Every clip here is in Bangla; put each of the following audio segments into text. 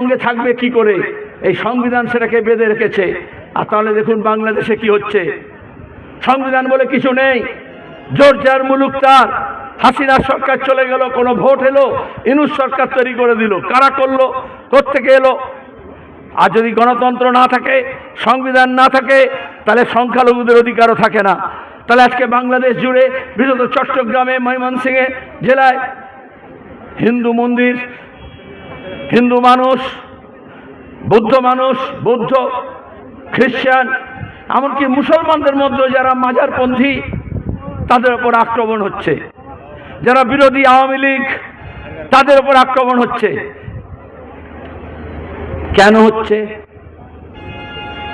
সঙ্গে থাকবে কি করে? এই সংবিধান সেটাকে বেঁধে রেখেছে। আর তাহলে দেখুন বাংলাদেশে কি হচ্ছে। সংবিধান বলে কিছু নেই। জোর যার মুলুক তার। হাসিনার সরকার চলে গেল, কোনো ভোট এলো, ইনুস সরকার তৈরি করে দিল। কারা করল? কোত্থেকে এলো? আর যদি গণতন্ত্র না থাকে, সংবিধান না থাকে, তাহলে সংখ্যালঘুদের অধিকারও থাকে না। তাহলে আজকে বাংলাদেশ জুড়ে বিশেষত চট্টগ্রামে, ময়মনসিংহে জেলায় হিন্দু মন্দির হিন্দু মানুষ, বৌদ্ধ মানুষ, বৌদ্ধ, খ্রিস্টান, এমনকি মুসলমানদের মধ্যে যারা মাজারপন্থী তাদের ওপর আক্রমণ হচ্ছে। যারা বিরোধী আওয়ামী লীগ, তাদের ওপর আক্রমণ হচ্ছে। কেন হচ্ছে?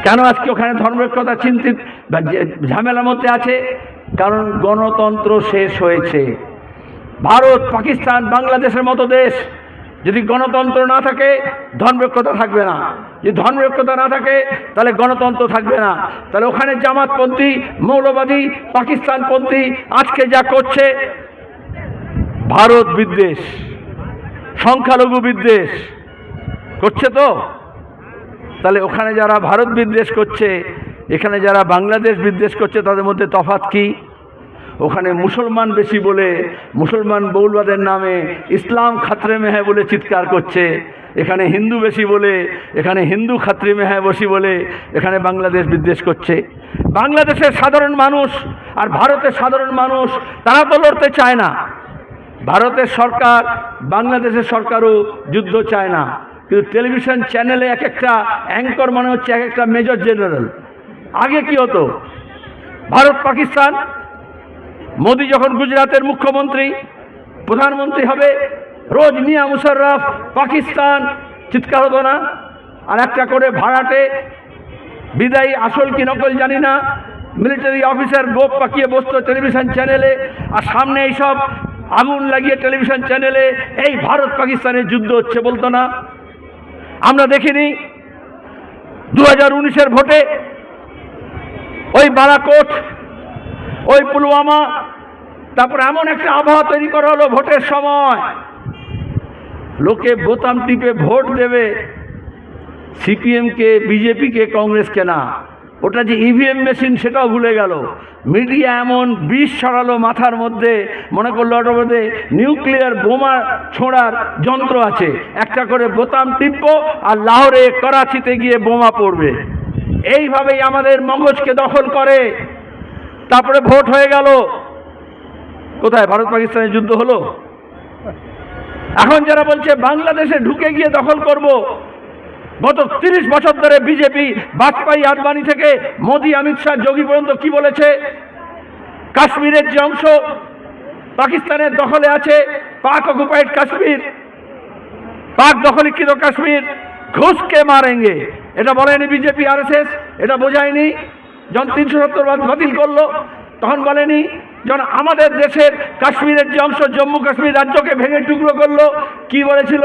কেন আজকে ওখানে ধর্মরক্ষতা চিন্তিত, বা যে- ঝামেলার মধ্যে আছে? কারণ গণতন্ত্র শেষ হয়েছে। ভারত, পাকিস্তান, বাংলাদেশের মতো দেশ যদি গণতন্ত্র না থাকে ধর্মরক্ষতা থাকবে না। যদি ধর্মরক্ষতা না থাকে, তাহলে গণতন্ত্র থাকবে না। তাহলে ওখানে জামাতপন্থী, মৌলবাদী, পাকিস্তানপন্থী আজকে যা করছে, ভারত বিদ্বেষ, সংখ্যালঘু বিদ্বেষ করছে তো? তাহলে ওখানে যারা ভারত বিদ্বেষ করছে, এখানে যারা বাংলাদেশ বিদ্বেষ করছে, তাদের মধ্যে তফাৎ কি? ওখানে মুসলমান বেশি বলে, মুসলমান বৌলবাদের নামে ইসলাম খাতরে মেহে বলে চিৎকার করছে। এখানে হিন্দু বেশি বলে, এখানে হিন্দু খাত্রি মেহে বসি বলে, এখানে বাংলাদেশ বিদ্বেষ করছে। বাংলাদেশের সাধারণ মানুষ আর ভারতের সাধারণ মানুষ, তারা তো লড়তে চায় না। ভারতের সরকার, বাংলাদেশের সরকারও যুদ্ধ চায় না। কিন্তু টেলিভিশন চ্যানেলে এক একটা অ্যাঙ্কর মানে হচ্ছে এক একটা মেজর জেনারেল। আগে কি হতো? ভারত পাকিস্তান মোদি যখন গুজরাটের মুখ্যমন্ত্রী, প্রধানমন্ত্রী হবে, রোজ মিয়া মুশাররফ, পাকিস্তান, চিৎকার হতো না। আর একটা করে ভাড়াটে বিদায়ী আসল কি নকল জানি না। মিলিটারি অফিসার গোপ পাকিয়ে বসতো টেলিভিশন চ্যানেলে, আর সামনে এইসব আগুন লাগিয়ে টেলিভিশন চ্যানেলে, এই ভারত পাকিস্তানের যুদ্ধ হচ্ছে বলতো না। আমরা দেখিনি দু হাজার উনিশের ভোটে ওই বালাকোট, ওই পুলওয়ামা তারপর এমন একটা আবহাওয়া তৈরি করা হলো ভোটের সময়। লোকে বোতাম টিপে ভোট দেবে, সিপিএমকে, বিজেপিকে, কংগ্রেসকে না। ওটা যে ইভিএম মেশিন সেটাও ভুলে গেল। মিডিয়া এমন বিষ ছড়ালো মাথার মধ্যে, মনে করল ওটার মধ্যে নিউক্লিয়ার বোমা ছোঁড়ার যন্ত্র আছে। একটা করে বোতাম টিপবো আর লাহোরে, করাচিতে গিয়ে বোমা পড়বে। এইভাবেই আমাদের মগজকে দখল করে। তারপরে ভোট হয়ে গেল। কোথায়? ভারত পাকিস্তানের যুদ্ধ হলো? এখন যারা বলছে বাংলাদেশে ঢুকে গিয়ে দখল করব, গত তিরিশ বছর ধরে বিজেপি, বাজপেয়ী আদবানি থেকে মোদী, অমিত শাহ, যোগী পর্যন্ত কি বলেছে? কাশ্মীরের যে অংশ পাকিস্তানের দখলে আছে, পাক অকুপাইড কাশ্মীর। পাক দখলীকৃত কাশ্মীর ঘুষকে মারেঙ্গে? এটা বলেনি বিজেপি, আরএসএস, এটা বোঝায়নি। যখন তিনশো সত্তর বাতিল করল, তখন বলেনি যখন আমাদের দেশের কাশ্মীরের যে অংশ, জম্মু কাশ্মীর রাজ্যকে ভেঙে টুকরো করল, কি বলেছিল?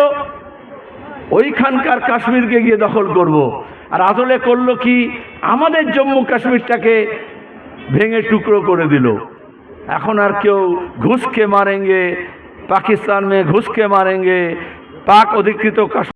ওইখানকার কাশ্মীরকে গিয়ে দখল করব। আর আসলে করল কি? আমাদের জম্মু কাশ্মীরটাকে ভেঙে টুকরো করে দিল। এখন আর কেউ ঘুষকে মারেঙ্গে, পাকিস্তান মে ঘুষকে মারেঙ্গে, পাক অধিকৃত কাশ্মীর